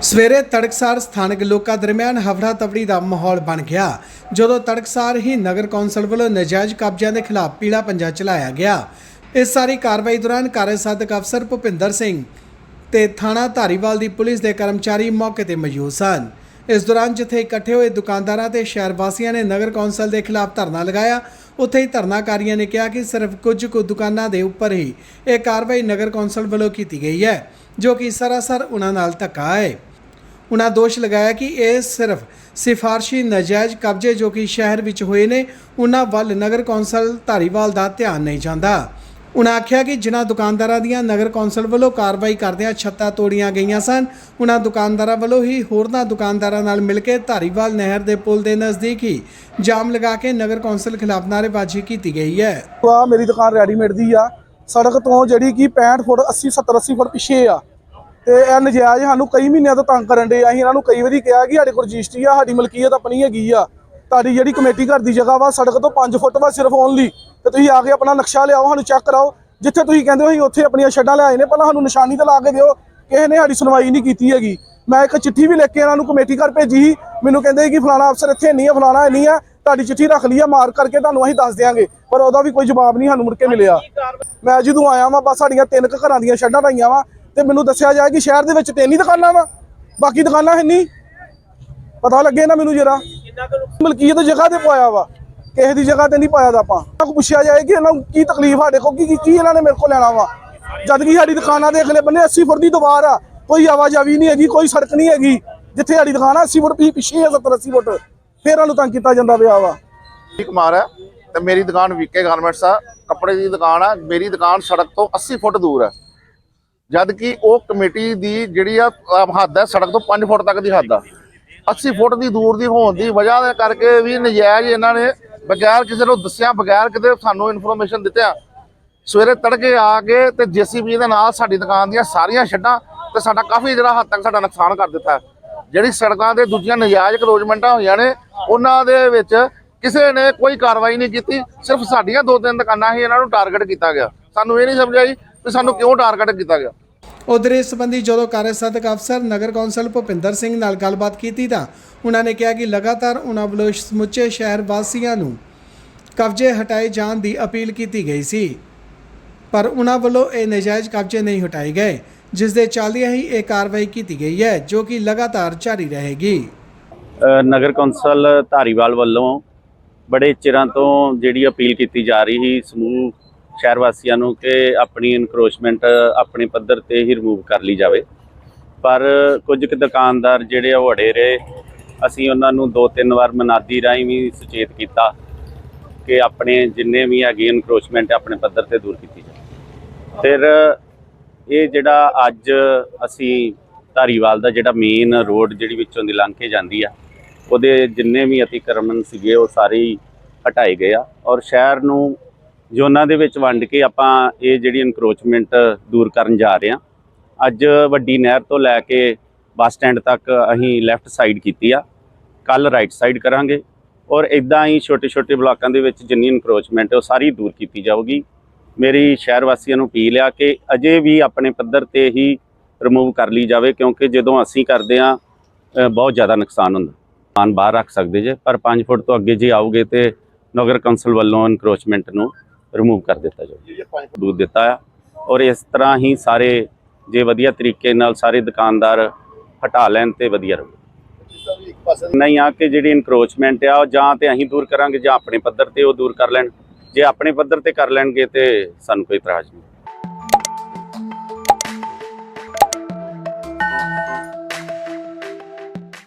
ਸਵੇਰੇ ਤੜਕਸਾਰ ਸਥਾਨਕ ਲੋਕਾਂ ਦਰਮਿਆਨ ਹਫੜਾ ਤਫੜੀ ਦਾ ਮਾਹੌਲ ਬਣ ਗਿਆ, ਜਦੋਂ ਤੜਕਸਾਰ ਹੀ ਨਗਰ ਕੌਂਸਲ ਵੱਲੋਂ ਨਜਾਇਜ਼ ਕਬਜ਼ਿਆਂ ਦੇ ਖਿਲਾਫ ਪੀਲਾ ਪੰਜਾ ਚਲਾਇਆ ਗਿਆ। ਇਸ ਸਾਰੀ ਕਾਰਵਾਈ ਦੌਰਾਨ ਕਾਰਜਸਾਧਕ ਅਫਸਰ ਭੁਪਿੰਦਰ ਸਿੰਘ ਤੇ ਥਾਣਾ ਧਾਰੀਵਾਲ ਦੀ ਪੁਲਿਸ ਦੇ ਕਰਮਚਾਰੀ ਮੌਕੇ ਤੇ ਮੌਜੂਦ ਸਨ। ਇਸ ਦੌਰਾਨ ਜਿੱਥੇ ਇਕੱਠੇ ਹੋਏ ਦੁਕਾਨਦਾਰਾਂ ਤੇ ਸ਼ਹਿਰ ਵਾਸੀਆਂ ਨੇ ਨਗਰ ਕੌਂਸਲ ਦੇ ਖਿਲਾਫ ਧਰਨਾ ਲਗਾਇਆ, ਉੱਥੇ ਹੀ ਧਰਨਾਕਾਰੀਆਂ ਨੇ ਕਿਹਾ ਕਿ ਸਿਰਫ ਕੁਝ ਕੁ ਦੁਕਾਨਾਂ ਦੇ ਉੱਪਰ ਹੀ ਇਹ ਕਾਰਵਾਈ ਨਗਰ ਕੌਂਸਲ ਵੱਲੋਂ ਕੀਤੀ ਗਈ ਹੈ, ਜੋ ਕਿ ਸਰਾਸਰ ਉਹਨਾਂ ਨਾਲ ਧੱਕਾ ਹੈ। ਉਨ੍ਹਾਂ ਦੋਸ਼ ਲਗਾਇਆ ਕਿ ਇਹ ਸਿਰਫ ਸਿਫਾਰਸ਼ੀ ਨਜਾਇਜ਼ ਕਬਜ਼ੇ ਜੋ ਕਿ ਸ਼ਹਿਰ ਵਿੱਚ ਹੋਏ ਨੇ, ਉਹਨਾਂ ਵੱਲ ਨਗਰ ਕੌਂਸਲ ਧਾਰੀਵਾਲ ਦਾ ਧਿਆਨ ਨਹੀਂ ਜਾਂਦਾ। ਉਨ੍ਹਾਂ ਆਖਿਆ ਕਿ ਜਿਨ੍ਹਾਂ ਦੁਕਾਨਦਾਰਾਂ ਦੀਆਂ ਨਗਰ ਕੌਂਸਲ ਵੱਲੋਂ ਕਾਰਵਾਈ ਕਰਦਿਆਂ ਛੱਤਾਂ ਤੋੜੀਆਂ ਗਈਆਂ ਸਨ, ਉਹਨਾਂ ਦੁਕਾਨਦਾਰਾਂ ਵੱਲੋਂ ਹੀ ਹੋਰਨਾਂ ਦੁਕਾਨਦਾਰਾਂ ਨਾਲ ਮਿਲ ਕੇ ਧਾਰੀਵਾਲ ਨਹਿਰ ਦੇ ਪੁਲ ਦੇ ਨਜ਼ਦੀਕ ਹੀ ਜਾਮ ਲਗਾ ਕੇ ਨਗਰ ਕੌਂਸਲ ਖਿਲਾਫ ਨਾਅਰੇਬਾਜ਼ੀ ਕੀਤੀ ਗਈ ਹੈ। ਆ ਮੇਰੀ ਦੁਕਾਨ ਰੈਡੀਮੇਡ ਦੀ ਆ। ਸੜਕ ਤੋਂ ਜਿਹੜੀ ਕਿ 65 ਫੁੱਟ 80 70 80 ਫੁੱਟ ਪਿੱਛੇ ਆ। ਤੇ ਇਹ ਨਜਾਇਜ਼ ਸਾਨੂੰ ਕਈ ਮਹੀਨਿਆਂ ਤੋਂ ਤੰਗ ਕਰਨ ਦੇ ਅਸੀਂ ਇਹਨਾਂ ਨੂੰ ਕਈ ਵਾਰੀ ਕਿਹਾ ਕਿ ਸਾਡੇ ਕੋਲ ਰਜਿਸਟਰੀ ਆ, ਸਾਡੀ ਮਲਕੀਅਤ ਆਪਣੀ ਹੈਗੀ ਆ। ਤੁਹਾਡੀ ਜਿਹੜੀ ਕਮੇਟੀ ਘਰ ਦੀ ਜਗ੍ਹਾ ਵਾ, ਸੜਕ ਤੋਂ 5 ਫੁੱਟ ਵਾ ਸਿਰਫ ਓਨਲੀ ਤੇ ਤੁਸੀਂ ਆ ਕੇ ਆਪਣਾ ਨਕਸ਼ਾ ਲਿਆਓ, ਸਾਨੂੰ ਚੈੱਕ ਕਰਾਓ। ਜਿੱਥੇ ਤੁਸੀਂ ਕਹਿੰਦੇ ਹੋ ਅਸੀਂ ਉੱਥੇ ਆਪਣੀਆਂ ਛੱਡਾਂ ਲਿਆਏ ਨੇ, ਪਹਿਲਾਂ ਸਾਨੂੰ ਨਿਸ਼ਾਨੀ ਤਾਂ ਲਾ ਕੇ ਦਿਓ। ਕਿਸੇ ਨੇ ਸਾਡੀ ਸੁਣਵਾਈ ਨਹੀਂ ਕੀਤੀ ਹੈਗੀ। ਮੈਂ ਇੱਕ ਚਿੱਠੀ ਵੀ ਲਿਖ ਕੇ ਇਹਨਾਂ ਨੂੰ ਕਮੇਟੀ ਘਰ ਭੇਜੀ ਸੀ। ਮੈਨੂੰ ਕਹਿੰਦੇ ਸੀ ਕਿ ਫਲਾਣਾ ਅਫਸਰ ਇੱਥੇ ਨਹੀਂ ਹੈ ਫਲਾਣਾ ਹੈ ਨਹੀਂ ਹੈ ਤੁਹਾਡੀ ਚਿੱਠੀ ਰੱਖ ਲਈ ਆ, ਮਾਰ ਕਰਕੇ ਤੁਹਾਨੂੰ ਅਸੀਂ ਦੱਸ ਦਿਆਂਗੇ। ਪਰ ਉਹਦਾ ਵੀ ਕੋਈ ਜਵਾਬ ਨਹੀਂ ਸਾਨੂੰ ਮੁੜ ਕੇ ਮਿਲਿਆ। ਮੈਂ ਜਦੋਂ ਆਇਆ ਵਾਂ, ਬਸ ਸਾਡੀਆਂ ਤਿੰਨ ਕੁ ਘਰਾਂ ਦੀਆਂ ਛੱਡਾਂ ਲਾਈਆਂ ਵਾ। ਤੇ ਮੈਨੂੰ ਦੱਸਿਆ ਜਾਏ ਕਿ ਸ਼ਹਿਰ ਦੇ ਵਿੱਚ ਤਿੰਨ ਹੀ ਦੁਕਾਨਾਂ ਵਾ, ਬਾਕੀ ਦੁਕਾਨਾਂ ਹੈ ਨਹੀਂ। ਪਤਾ ਲੱਗੇ ਨਾ ਮੈਨੂੰ ਜਰਾ। ਮਲਕੀਅਤ ਜਗ੍ਹਾ ਤੇ ਪਾਇਆ ਵਾ, ਕਿਸੇ ਦੀ ਜਗ੍ਹਾ ਤੇ ਨਹੀਂ ਪਾਇਆ ਦਾ ਆਪਾਂ। ਇਹਨਾਂ ਪੁੱਛਿਆ ਜਾਏ ਕਿ ਇਹਨਾਂ ਨੂੰ ਕੀ ਤਕਲੀਫ ਸਾਡੇ ਕੋਲ, ਕੀ ਕੀ- ਇਹਨਾਂ ਨੇ ਮੇਰੇ ਕੋਲ ਲੈਣਾ ਵਾ। ਜਦ ਕਿ ਸਾਡੀ ਦੁਕਾਨਾਂ ਦੇ ਅਗਲੇ ਬੰਨੇ 80 ਫੁੱਟ ਦੀ ਦੀਵਾਰ ਆ, ਕੋਈ ਆਵਾਜਾਈ ਨਹੀਂ ਹੈਗੀ, ਕੋਈ ਸੜਕ ਨਹੀਂ ਹੈਗੀ। ਜਿੱਥੇ ਸਾਡੀ ਦੁਕਾਨ ਆ 80 ਫੁੱਟ ਪਿੱਛੇ ਪਿੱਛੇ ਆ 70 80 ਫੁੱਟ। ਫੇਰ ਸਾਨੂੰ ਤੰਗ ਕੀਤਾ ਜਾਂਦਾ ਪਿਆ ਵਾ। ਜੀ ਕੁਮਾਰ ਹੈ? ਤੇ ਮੇਰੀ ਦੁਕਾਨ ਵੀਕੇ ਗਾਰਮੈਂਟਸ ਆ, ਕੱਪੜੇ ਦੀ ਦੁਕਾਨ ਆ, ਮੇਰੀ ਦੁਕਾਨ ਸੜਕ ਤੋਂ 80 ਫੁੱਟ ਦੂਰ ਹੈ। ਜਦ ਕਿ ਉਹ ਕਮੇਟੀ ਦੀ ਜਿਹੜੀ ਆ ਹੱਦ ਹੈ, ਸੜਕ ਤੋਂ 5 ਫੁੱਟ ਤੱਕ ਦੀ ਹੱਦ ਆ। 80 ਫੁੱਟ ਦੀ ਦੂਰ ਦੀ ਹੋਣ ਦੀ ਵਜ੍ਹਾ ਦੇ ਕਰਕੇ ਵੀ ਨਜਾਇਜ਼ ਇਹਨਾਂ ਨੇ ਬਗੈਰ ਕਿਸੇ ਨੂੰ ਦੱਸਿਆ, ਬਗੈਰ ਕਿਤੇ ਸਾਨੂੰ ਇਨਫੋਰਮੇਸ਼ਨ ਦਿੱਤਿਆ। ਸਵੇਰੇ ਤੜਕੇ ਆ ਕੇ ਤੇ ਜੀਸੀਬੀ ਦੇ ਨਾਲ ਸਾਡੀ ਦੁਕਾਨ ਦੀਆਂ ਸਾਰੀਆਂ ਛੱਡਾਂ ਤੇ ਸਾਡਾ ਕਾਫੀ ਜਿਹੜਾ ਹੱਦ ਤੱਕ ਸਾਡਾ ਨੁਕਸਾਨ ਕਰ ਦਿੱਤਾ। ਜਿਹੜੀ ਸੜਕਾਂ ਦੇ ਦੂਜੀਆਂ ਨਜਾਇਜ਼ ਕਰੋਜਮੈਂਟਾਂ ਹੋਈਆਂ ਨੇ, ਉਹਨਾਂ ਦੇ ਵਿੱਚ ਕਿਸੇ ਨੇ ਕੋਈ ਕਾਰਵਾਈ ਨਹੀਂ ਕੀਤੀ, ਸਿਰਫ ਸਾਡੀਆਂ ਦੋ ਤਿੰਨ ਦੁਕਾਨਾਂ ਹੀ ਇਹਨਾਂ ਨੂੰ ਟਾਰਗੇਟ ਕੀਤਾ ਗਿਆ। ਸਾਨੂੰ ਇਹ ਨਹੀਂ ਸਮਝ ਕਿ ਸਾਨੂੰ ਕਿਉਂ ਟਾਰਗੇਟ ਕੀਤਾ ਗਿਆ? ਉਧਰ ਇਸ ਸੰਬੰਧੀ ਜਦੋਂ ਕਾਰਜਸਾਧਕ ਅਫਸਰ ਨਗਰ ਕੌਂਸਲ ਭੁਪਿੰਦਰ ਸਿੰਘ ਨਾਲ ਗੱਲਬਾਤ ਕੀਤੀ ਤਾਂ ਉਹਨਾਂ ਨੇ ਕਿਹਾ ਕਿ ਲਗਾਤਾਰ ਉਹਨਾਂ ਵੱਲੋਂ ਸਮੁੱਚੇ ਸ਼ਹਿਰ ਵਾਸੀਆਂ ਨੂੰ ਕਬਜ਼ੇ ਹਟਾਏ ਜਾਣ ਦੀ ਅਪੀਲ ਕੀਤੀ ਗਈ ਸੀ। ਪਰ ਉਹਨਾਂ ਵੱਲੋਂ ਇਹ ਨਜਾਇਜ਼ ਕਬਜ਼ੇ ਨਹੀਂ ਹਟਾਏ ਗਏ ਜਿਸ ਦੇ ਚੱਲਦਿਆਂ ਹੀ ਇਹ ਕਾਰਵਾਈ ਕੀਤੀ ਗਈ ਹੈ ਜੋ ਕਿ ਲਗਾਤਾਰ ਜਾਰੀ ਰਹੇਗੀ। ਨਗਰ ਕੌਂਸਲ ਧਾਰੀਵਾਲ ਵੱਲੋਂ ਬੜੇ ਚਿਰਾਂ ਤੋਂ ਜਿਹੜੀ ਅਪੀਲ ਕੀਤੀ ਜਾ ਰਹੀ ਸੀ ਸਮੂਹ ਸ਼ਹਿਰ ਵਾਸੀਆਂ ਨੂੰ ਕਿ ਆਪਣੀ ਇਨਕਰੋਚਮੈਂਟ ਆਪਣੇ ਪੱਧਰ ਤੇ ਹੀ ਰਿਮੂਵ ਕਰ ਲਈ ਜਾਵੇ। ਪਰ ਕੁਝ ਕੁ ਦੁਕਾਨਦਾਰ ਜਿਹੜੇ ਉਹ ਅੜੇ ਰਹੇ। ਅਸੀਂ ਉਹਨਾਂ ਨੂੰ ਦੋ ਤਿੰਨ ਵਾਰ ਮਨਾਦੀ ਰਾਹੀਂ ਵੀ ਸੁਚੇਤ ਕੀਤਾ ਕਿ ਆਪਣੇ ਜਿੰਨੇ ਵੀ ਹੈਗੇ ਇਨਕਰੋਚਮੈਂਟ ਆਪਣੇ ਪੱਧਰ ਤੇ ਦੂਰ ਕੀਤੀ ਜਾਵੇ। ਫਿਰ ਇਹ ਜਿਹੜਾ ਅੱਜ ਅਸੀਂ ਧਾਰੀਵਾਲ ਦਾ ਜਿਹੜਾ ਮੇਨ ਰੋਡ ਜਿਹੜੀ ਵਿੱਚੋਂ ਦੀ ਲੰਘ ਕੇ ਜਾਂਦੀ ਆ, ਉਹਦੇ ਜਿੰਨੇ ਵੀ ਅਤੀਕਰਮਨ ਸੀਗੇ ਉਹ ਸਾਰੇ ਹੀ ਹਟਾਏ ਗਏ ਆ। ਔਰ ਸ਼ਹਿਰ ਨੂੰ ਜ਼ੋਨਾਂ ਦੇ ਵਿੱਚ ਵੰਡ ਕੇ ਆਪਾਂ ਇਹ ਜਿਹੜੀ ਇਨਕਰੋਚਮੈਂਟ ਦੂਰ ਕਰਨ ਜਾ ਰਹੇ ਹਾਂ, ਅੱਜ ਵੱਡੀ ਨਹਿਰ ਤੋਂ ਲੈ ਕੇ ਬੱਸ ਸਟੈਂਡ ਤੱਕ ਅਸੀਂ ਲੈਫਟ ਸਾਈਡ ਕੀਤੀ ਆ। ਕੱਲ ਰਾਈਟ ਸਾਈਡ ਕਰਾਂਗੇ ਔਰ ਇਦਾਂ ਹੀ ਛੋਟੇ ਛੋਟੇ ਬਲਾਕਾਂ ਦੇ ਵਿੱਚ ਜਿੰਨੀ ਇਨਕਰੋਚਮੈਂਟ ਹੈ ਉਹ ਸਾਰੀ ਦੂਰ ਕੀਤੀ ਜਾਊਗੀ। ਮੇਰੀ ਸ਼ਹਿਰ ਵਾਸੀਆਂ ਨੂੰ ਅਪੀਲ ਆ ਕਿ ਅਜੇ ਵੀ ਆਪਣੇ ਪੱਧਰ ਤੇ ਹੀ ਰਿਮੂਵ ਕਰ ਲਈ ਜਾਵੇ ਕਿਉਂਕਿ ਜਦੋਂ ਅਸੀਂ ਕਰਦੇ ਆ ਬਹੁਤ ਜ਼ਿਆਦਾ ਨੁਕਸਾਨ ਹੁੰਦਾ। ਸਮਾਨ ਬਾਹਰ ਰੱਖ ਸਕਦੇ ਜੇ, ਪਰ 5 ਫੁੱਟ ਤੋਂ ਅੱਗੇ ਜੇ ਆਓਗੇ ਤੇ ਨਗਰ ਕੌਂਸਲ ਵੱਲੋਂ ਇਨਕਰੋਚਮੈਂਟ ਨੂੰ ਰਿਮੂਵ ਕਰ ਦਿੱਤਾ ਜਾਊਗਾ ਦੂਰ ਦਿੱਤਾ ਆ। ਔਰ ਇਸ ਤਰ੍ਹਾਂ ਹੀ ਸਾਰੇ ਜੇ ਵਧੀਆ ਤਰੀਕੇ ਨਾਲ ਸਾਰੇ ਦੁਕਾਨਦਾਰ ਹਟਾ ਲੈਣ ਤੇ ਵਧੀਆ ਰਹੂ। ਨਹੀਂ ਆ ਕਿ ਜਿਹੜੀ ਇਨਕਰੋਚਮੈਂਟ ਆ ਉਹ ਜਾਂ ਤੇ ਅਸੀਂ ਦੂਰ ਕਰਾਂਗੇ ਜਾਂ ਆਪਣੇ ਪੱਧਰ ਤੇ ਉਹ ਦੂਰ ਕਰ ਲੈਣ। ਜੇ ਆਪਣੇ ਪੱਧਰ ਤੇ ਕਰ ਲੈਣਗੇ ਤੇ ਸਾਨੂੰ ਕੋਈ ਇਤਰਾਜ਼ ਨਹੀਂ।